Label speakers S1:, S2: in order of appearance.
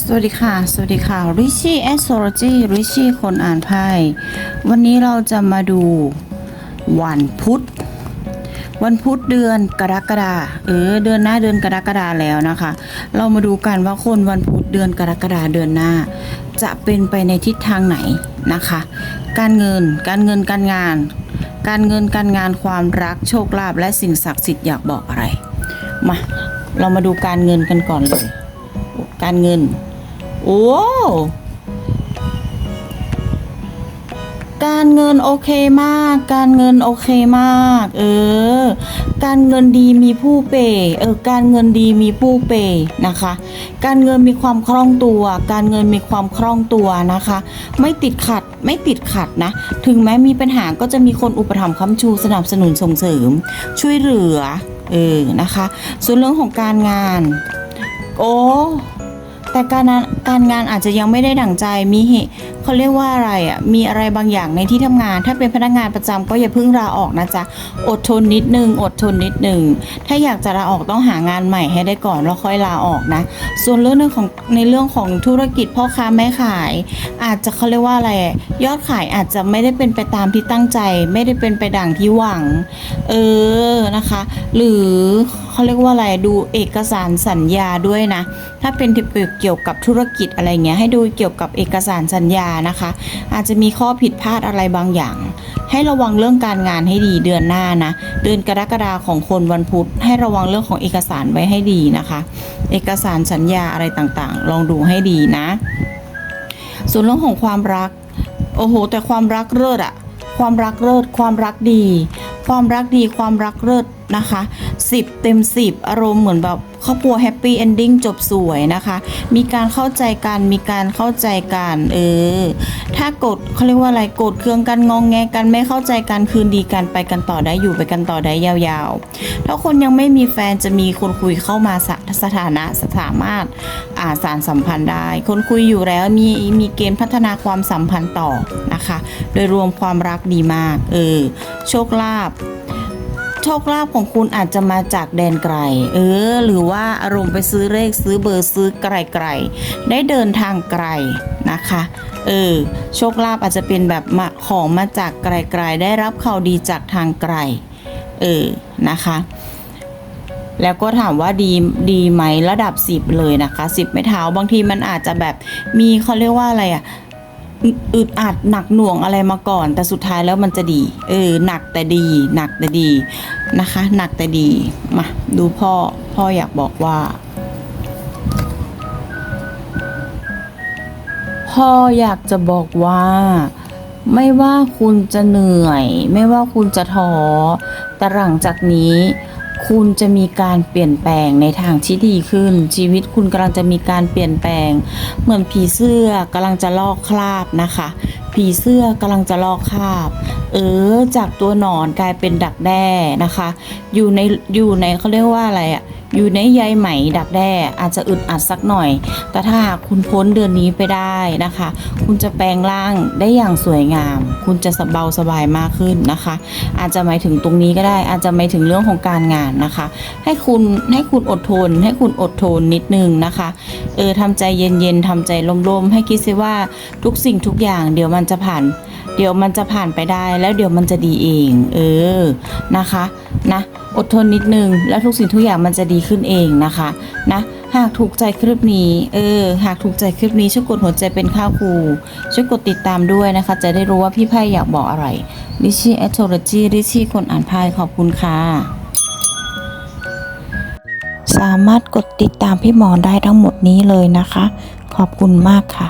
S1: สวัสดีค่ะ สวัสดีค่ะ ริชี่แอสโซโลจีริชี่คนอ่านไพ่ วันนี้เราจะมาดูวันพุธ วันพุธเดือนกรกฎาเออ เดือนหน้าเดือนกรกฎาแล้วนะคะ เรามาดูกันว่าคนวันพุธเดือนกรกฎาเดือนหน้า จะเป็นไปในทิศทางไหนนะคะ การเงิน การเงิน การงาน การเงิน การงาน ความรัก โชคลาภ และสิ่งศักดิ์สิทธิ์อยากบอกอะไร มา เรามาดูการเงินกันก่อนเลย การเงิน โอ้การเงินโอเคมาก การเงินโอเคมาก เออ การเงินดีมีผู้เปย์เออ การเงินดีมีผู้เปย์นะคะ การเงินมีความคล่องตัว การเงินมีความคล่องตัวนะคะ ไม่ติดขัด ไม่ติดขัดนะ ถึงแม้มีปัญหาก็จะมีคนอุปถัมภ์ค้ำชูสนับสนุนส่งเสริม ช่วยเหลือ เออ นะคะ ส่วนเรื่องของการงาน โอ้ แต่การงานการงานอาจจะยังไม่ได้ดั่งใจมีเหตุ เขาเรียกว่าอะไรอะมีอะไรบางอย่างในที่ทำงาน ถ้าเป็นพนักงานประจำก็อย่าเพิ่งลาออกนะจ๊ะอดทนนิดนึงอดทนนิดนึงถ้าอยากจะลาออกต้องหางานใหม่ให้ได้ก่อนแล้วค่อยลาออกนะ ส่วนเรื่องหนึงของในเรื่องของธุรกิจพ่อค้าแม่ขาย อาจจะเขาเรียกว่าอะไร ยอดขายอาจจะไม่ได้เป็นไปตามที่ตั้งใจ ไม่ได้เป็นไปดังที่หวัง เออนะคะ หรือเขาเรียกว่าอะไรดูเอกสารสัญญาด้วยนะ ถ้าเป็นเกี่ยวกับธุรกิจอะไรเงี้ยให้ดูเกี่ยวกับเอกสารสัญญานะคะ อาจจะมีข้อผิดพลาดอะไรบางอย่าง ให้ระวังเรื่องการงานให้ดีเดือนหน้านะ เดือนกรกฎาของคนวันพุธ ให้ระวังเรื่องของเอกสารไว้ให้ดีนะคะ เอกสารสัญญาอะไรต่างๆ ลองดูให้ดีนะ ส่วนเรื่องของความรัก โอ้โห แต่ความรักเลิศอะความรักเลิศความรักดี ความรักดีความรักเลิศนะคะ 10 เต็ม 10 อารมณ์เหมือนแบบครอบครัวแฮปปี้เอนดิ้งจบสวยนะคะ มีการเข้าใจกัน มีการเข้าใจกัน เออ ถ้ากดเขาเรียกว่าอะไรกรธเคืองกันงองแงกันไม่เข้าใจกันคืนดีกันไปกันต่อได้อยู่ไปกันต่อได้ยาวๆ ถ้าคนยังไม่มีแฟนจะมีคนคุยเข้ามาสสถานะสามารถอาสารสัมพันธ์ได้ คนคุยอยู่แล้วมีมีเกณฑ์พัฒนาความสัมพันธ์ต่อนะคะ โดยรวมความรักดีมาก เออ โชคลาภ โชคลาภของคุณอาจจะมาจากแดนไกล เออ หรือว่าอารมณ์ไปซื้อเลขซื้อเบอร์ซื้อไกลๆ ได้เดินทางไกลนะคะ เออ โชคลาภอาจจะเป็นแบบมาของมาจากไกลๆ ได้รับข่าวดีจากทางไกล เออ นะคะ แล้วก็ถามว่าดีดีไหมระดับ 10 เลยนะคะ 10 ไม่เท้าบางทีมันอาจจะแบบมีเขาเรียกว่าอะไรอะ อึดอัดหนักหน่วงอะไรมาก่อน แต่สุดท้ายแล้วมันจะดี เออหนักแต่ดี หนักแต่ดีนะคะ หนักแต่ดีมาดูพ่อพ่ออยากบอกว่า พ่ออยากจะบอกว่า ไม่ว่าคุณจะเหนื่อย ไม่ว่าคุณจะท้อแต่หลังจากนี้ คุณจะมีการเปลี่ยนแปลงในทางที่ดีขึ้น ชีวิตคุณกำลังจะมีการเปลี่ยนแปลง เหมือนผีเสื้อกำลังจะลอกคราบนะคะ ผีเสื้อกำลังจะลอกคราบ เออจากตัวหนอนกลายเป็นดักแด้นะคะ อยู่ในอยู่ในเขาเรียกว่าอะไรอะ อยู่ในใยไหมดักแด้อาจจะอึดอัดสักหน่อย แต่ถ้าคุณพ้นเดือนนี้ไปได้นะคะ คุณจะแปลงร่างได้อย่างสวยงาม คุณจะสบายสบายมากขึ้นนะคะ อาจจะหมายถึงตรงนี้ก็ได้ อาจจะหมายถึงเรื่องของการงานนะคะ ให้คุณให้คุณอดทน ให้คุณอดทนนิดนึงนะคะเออทำใจเย็นๆทำใจลมๆให้คิดซิว่าทุกสิ่งทุกอย่างเดี๋ยวมันจะผ่าน เดี๋ยวมันจะผ่านไปได้แล้วเดี๋ยวมันจะดีเอง เออนะคะนะอดทนนิดนึง แล้วทุกสิ่งทุกอย่างมันจะดีขึ้นเองนะคะนะหากถูกใจคลิปนี้เออหากถูกใจคลิปนี้ช่วยกดหัวใจเป็นข้าวครูช่วยกดติดตามด้วยนะคะ จะได้รู้ว่าพี่ไพ่อยากบอกอะไรริชี่แอสโทรจีริชี่คนอ่านไพ่ขอบคุณค่ะสามารถกดติดตามพี่หมอได้ทั้งหมดนี้เลยนะคะ ขอบคุณมากค่ะ